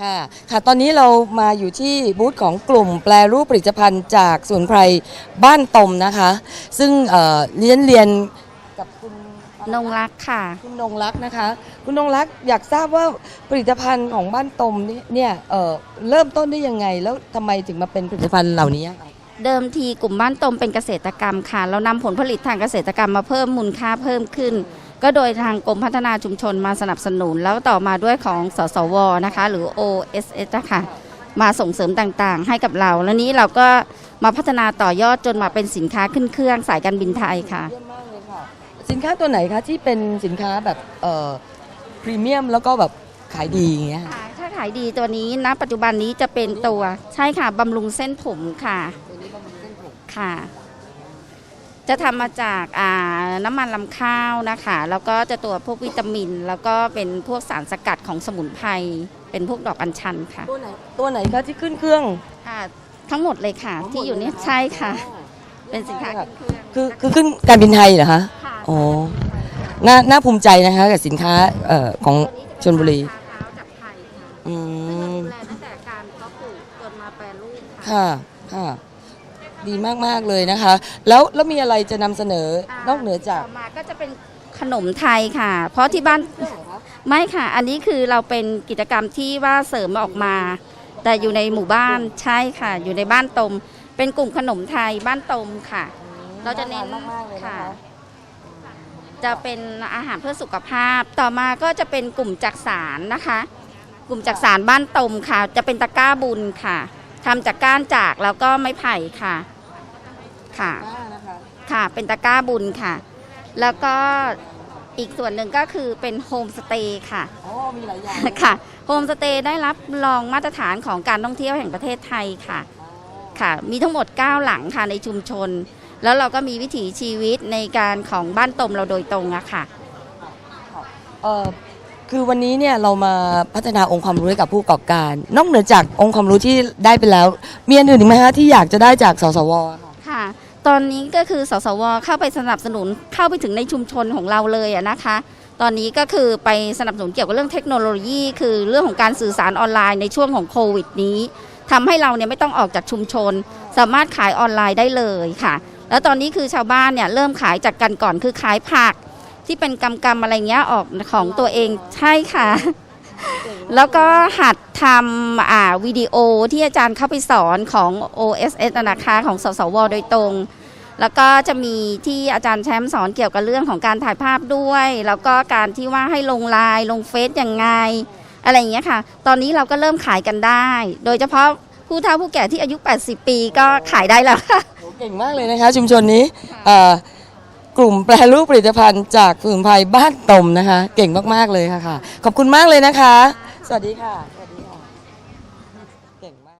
ค่ะค่ะ ตอนนี้เรามาอยู่ที่บูธของกลุ่มแปรรูปผลิตภัณฑ์จากสมุนไพรบ้านตมนะคะ ซึ่งเอ่อเรียนเรียนกับคุณนงรักค่ะ คุณนงรักนะคะ คุณนงรักอยากทราบว่าผลิตภัณฑ์ของบ้านตมนี่เนี่ยเอ่อเริ่มต้นได้ยังไง แล้วทำไมถึงมาเป็นผลิตภัณฑ์เหล่านี้คะ เดิมทีกลุ่มบ้านตมเป็นเกษตรกรรมค่ะ เรานำผลผลิตทางเกษตรกรรมมาเพิ่มมูลค่าเพิ่มขึ้น ก็โดยทางกรมพัฒนาชุมชนมาสนับสนุน แล้วต่อมาด้วยของสสวนะคะ หรือ OSS นะคะมาส่งเสริมต่างๆ ให้กับเรา แล้วนี้เราก็มาพัฒนาต่อยอดจนมาเป็นสินค้าขึ้นเครื่องสายการบินไทยค่ะ เยี่ยมมากเลยค่ะ สินค้าตัวไหนคะที่เป็นสินค้าแบบเอ่อพรีเมียมแล้วก็แบบขายดีอย่างเงี้ยค่ะถ้าขายดีตัวนี้ณปัจจุบันนี้จะเป็นตัวใช่ค่ะบำรุงเส้นผมค่ะตัวนี้บำรุงเส้นผมค่ะ จะทำมาจากอ่าน้ำมันลำข้าวนะคะ แล้วก็จะตัวพวกวิตามิน แล้วก็เป็นพวกสารสกัดของสมุนไพรเป็นพวกดอกอัญชันค่ะ ตัวไหนตัวไหนคะที่ขึ้นเครื่องอ่าทั้งหมดเลยค่ะ ที่อยู่เนี่ยใช่ค่ะ เป็นสินค้าค่ะขึ้นเครื่องคือคือขึ้นการบินไทยเหรอคะค่ะอ๋อน่าน่าภูมิใจนะคะกับสินค้าเอ่อของชลบุรีมะพร้าวจากไทยค่ะอืซึ่งเรามดูแลตั้งแต่การเพาะปลูกจนมาแปรรูปค่ะค่ะค่ะ ดีมาก ๆ เลยนะคะ แล้วแล้วมีอะไรจะนำเสนอนอกเหนือจากต่อมาก็จะเป็นขนมไทยค่ะ เพราะที่บ้านไม่ค่ะ อันนี้คือเราเป็นกิจกรรมที่ว่าเสริมออกมา แต่อยู่ในหมู่บ้านใช่ค่ะ อยู่ในบ้านตม เป็นกลุ่มขนมไทยบ้านตมค่ะ เราจะเน้นน่าทานมากๆเลยนะคะค่ะจะเป็นอาหารเพื่อสุขภาพ ต่อมาก็จะเป็นกลุ่มจักสารนะคะ กลุ่มจักสารบ้านตมค่ะ จะเป็นตะกร้าบุญค่ะ ทำจากก้านจากแล้วก็ไม้ไผ่ค่ะ ค่ะค่ะ เป็นตะกร้าบุญค่ะ แล้วก็อีกส่วนหนึ่งก็คือเป็นโฮมสเตย์ค่ะ อ๋อมีหลายอย่างค่ะ โฮมสเตย์ได้รับรองมาตรฐานของการท่องเที่ยวแห่งประเทศไทยค่ะค่ะ มีทั้งหมด 9 หลังค่ะในชุมชน แล้วเราก็มีวิถีชีวิตในการของบ้านตมเราโดยตรงอะค่ะ เอ่อ คือวันนี้เนี่ยเรามาพัฒนาองค์ความรู้ให้กับผู้ประกอบการ นอกเหนือจากองค์ความรู้ที่ได้ไปแล้ว มีอันอื่นอีกไหมคะที่อยากจะได้จากสสวค่ะค่ะ ตอนนี้ก็คือสสวเข้าไปสนับสนุนเข้าไปถึงในชุมชนของเราเลยอะนะคะ ตอนนี้ก็คือไปสนับสนุนเกี่ยวกับเรื่องเทคโนโลยี คือเรื่องของการสื่อสารออนไลน์ในช่วงของโควิดนี้ทำให้เราเนี่ยไม่ต้องออกจากชุมชน สามารถขายออนไลน์ได้เลยค่ะ แล้วตอนนี้คือชาวบ้านเนี่ยเริ่มขายจากกันก่อนคือขายผัก ที่เป็นกำกำๆอะไรเงี้ยออกของตัวเองใช่ค่ะ แล้วก็หัดทำอ่าวิดีโอที่อาจารย์เข้าไปสอนของ OSS อะนะคะของสสว โดยตรง แล้วก็จะมีที่อาจารย์แชมป์สอนเกี่ยวกับเรื่องของการถ่ายภาพด้วย แล้วก็การที่ว่าให้ลงไลน์ลงเฟซยังไง อะไรอย่างเงี้ยค่ะ ตอนนี้เราก็เริ่มขายกันได้ โดยเฉพาะผู้เฒ่าผู้แก่ที่อายุ 80 ปีก็ขายได้แล้วค่ะโอ้เก่งมากเลยนะคะชุมชนนี้เอ่อ กลุ่มแปรรูปผลิตภัณฑ์จากสมุนไพรบ้านตมนะคะ เก่งมาก ๆ เลยค่ะค่ะ ขอบคุณมากเลยนะคะ สวัสดีค่ะ